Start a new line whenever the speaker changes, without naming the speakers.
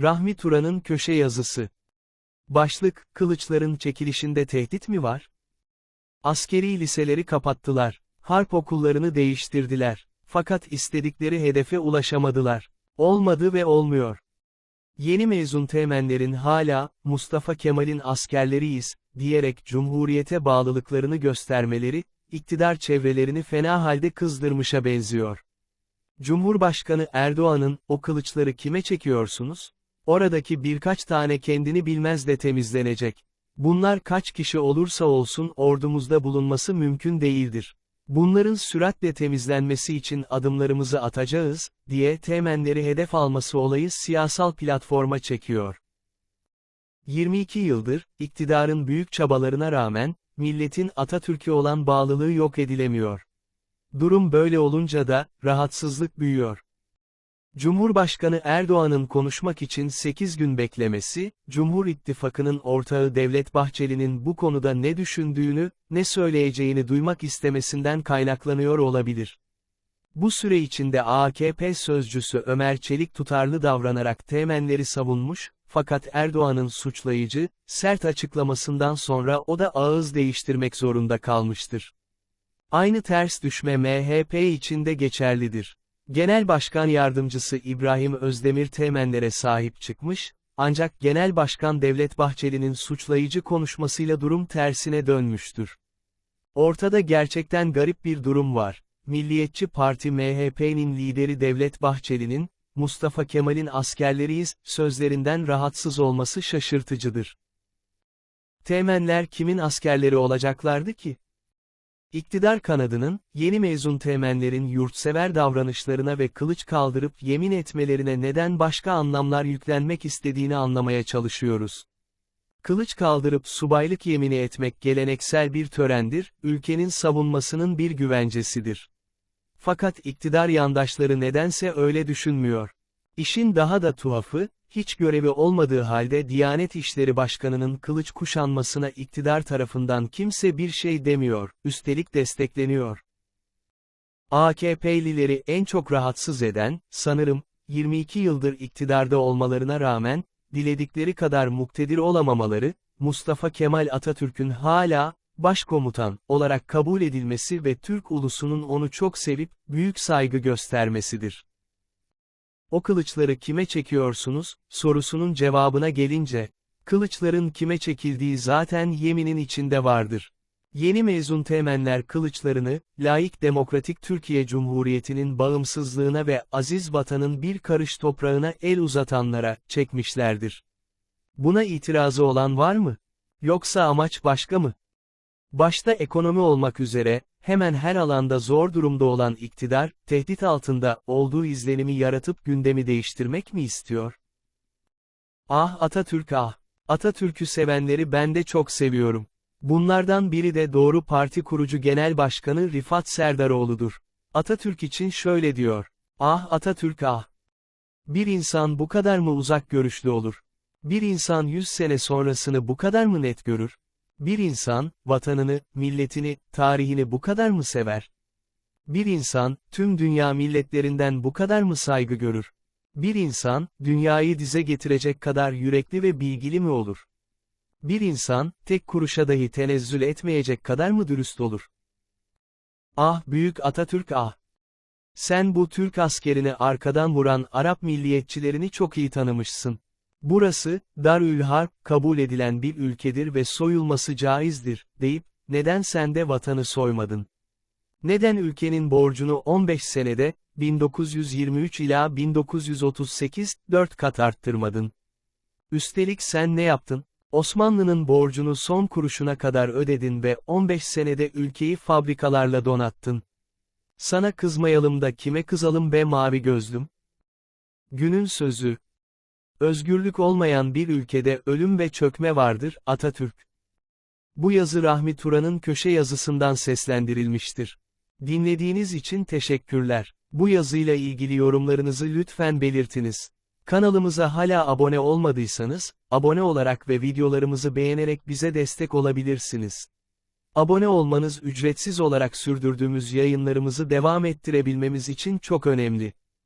Rahmi Turan'ın köşe yazısı. Başlık, kılıçların çekilişinde tehdit mi var? Askeri liseleri kapattılar. Harp okullarını değiştirdiler. Fakat istedikleri hedefe ulaşamadılar. Olmadı ve olmuyor. Yeni mezun teğmenlerin hala, Mustafa Kemal'in askerleriyiz, diyerek Cumhuriyete bağlılıklarını göstermeleri, iktidar çevrelerini fena halde kızdırmışa benziyor. Cumhurbaşkanı Erdoğan'ın, o kılıçları kime çekiyorsunuz? Oradaki birkaç tane kendini bilmez de temizlenecek. Bunlar kaç kişi olursa olsun ordumuzda bulunması mümkün değildir. Bunların süratle temizlenmesi için adımlarımızı atacağız, diye temenleri hedef alması olayı siyasal platforma çekiyor. 22 yıldır, iktidarın büyük çabalarına rağmen, milletin Atatürk'e olan bağlılığı yok edilemiyor. Durum böyle olunca da, rahatsızlık büyüyor. Cumhurbaşkanı Erdoğan'ın konuşmak için 8 gün beklemesi, Cumhur İttifakı'nın ortağı Devlet Bahçeli'nin bu konuda ne düşündüğünü, ne söyleyeceğini duymak istemesinden kaynaklanıyor olabilir. Bu süre içinde AKP sözcüsü Ömer Çelik tutarlı davranarak temenleri savunmuş, fakat Erdoğan'ın suçlayıcı, sert açıklamasından sonra o da ağız değiştirmek zorunda kalmıştır. Aynı ters düşme MHP için de geçerlidir. Genel Başkan Yardımcısı İbrahim Özdemir temenlere sahip çıkmış, ancak Genel Başkan Devlet Bahçeli'nin suçlayıcı konuşmasıyla durum tersine dönmüştür. Ortada gerçekten garip bir durum var. Milliyetçi Parti MHP'nin lideri Devlet Bahçeli'nin, Mustafa Kemal'in askerleriyiz, sözlerinden rahatsız olması şaşırtıcıdır. Temenler kimin askerleri olacaklardı ki? İktidar kanadının, yeni mezun temenlerin yurtsever davranışlarına ve kılıç kaldırıp yemin etmelerine neden başka anlamlar yüklenmek istediğini anlamaya çalışıyoruz. Kılıç kaldırıp subaylık yemini etmek geleneksel bir törendir, ülkenin savunmasının bir güvencesidir. Fakat iktidar yandaşları nedense öyle düşünmüyor. İşin daha da tuhafı, hiç görevi olmadığı halde Diyanet İşleri Başkanı'nın kılıç kuşanmasına iktidar tarafından kimse bir şey demiyor, üstelik destekleniyor. AKP'lileri en çok rahatsız eden, sanırım, 22 yıldır iktidarda olmalarına rağmen, diledikleri kadar muktedir olamamaları, Mustafa Kemal Atatürk'ün hala, başkomutan, olarak kabul edilmesi ve Türk ulusunun onu çok sevip, büyük saygı göstermesidir. O kılıçları kime çekiyorsunuz, sorusunun cevabına gelince, kılıçların kime çekildiği zaten yeminin içinde vardır. Yeni mezun temenler kılıçlarını, laik demokratik Türkiye Cumhuriyeti'nin bağımsızlığına ve aziz vatanın bir karış toprağına el uzatanlara, çekmişlerdir. Buna itirazı olan var mı? Yoksa amaç başka mı? Başta ekonomi olmak üzere, hemen her alanda zor durumda olan iktidar, tehdit altında olduğu izlenimi yaratıp gündemi değiştirmek mi istiyor? Ah Atatürk ah! Atatürk'ü sevenleri ben de çok seviyorum. Bunlardan biri de Doğru Parti kurucu Genel Başkanı Rifat Serdaroğlu'dur. Atatürk için şöyle diyor. Ah Atatürk ah! Bir insan bu kadar mı uzak görüşlü olur? Bir insan yüz sene sonrasını bu kadar mı net görür? Bir insan, vatanını, milletini, tarihini bu kadar mı sever? Bir insan, tüm dünya milletlerinden bu kadar mı saygı görür? Bir insan, dünyayı dize getirecek kadar yürekli ve bilgili mi olur? Bir insan, tek kuruşa dahi tenezzül etmeyecek kadar mı dürüst olur? Ah büyük Atatürk ah! Sen bu Türk askerini arkadan vuran Arap milliyetçilerini çok iyi tanımışsın. Burası, Darül Harp, kabul edilen bir ülkedir ve soyulması caizdir, deyip, neden sen de vatanı soymadın? Neden ülkenin borcunu 15 senede, 1923 ila 1938, 4 kat arttırmadın? Üstelik sen ne yaptın? Osmanlı'nın borcunu son kuruşuna kadar ödedin ve 15 senede ülkeyi fabrikalarla donattın. Sana kızmayalım da kime kızalım be mavi gözlüm? Günün sözü, Özgürlük olmayan bir ülkede ölüm ve çökme vardır, Atatürk. Bu yazı Rahmi Turan'ın köşe yazısından seslendirilmiştir. Dinlediğiniz için teşekkürler. Bu yazıyla ilgili yorumlarınızı lütfen belirtiniz. Kanalımıza hala abone olmadıysanız, abone olarak ve videolarımızı beğenerek bize destek olabilirsiniz. Abone olmanız ücretsiz olarak sürdürdüğümüz yayınlarımızı devam ettirebilmemiz için çok önemli.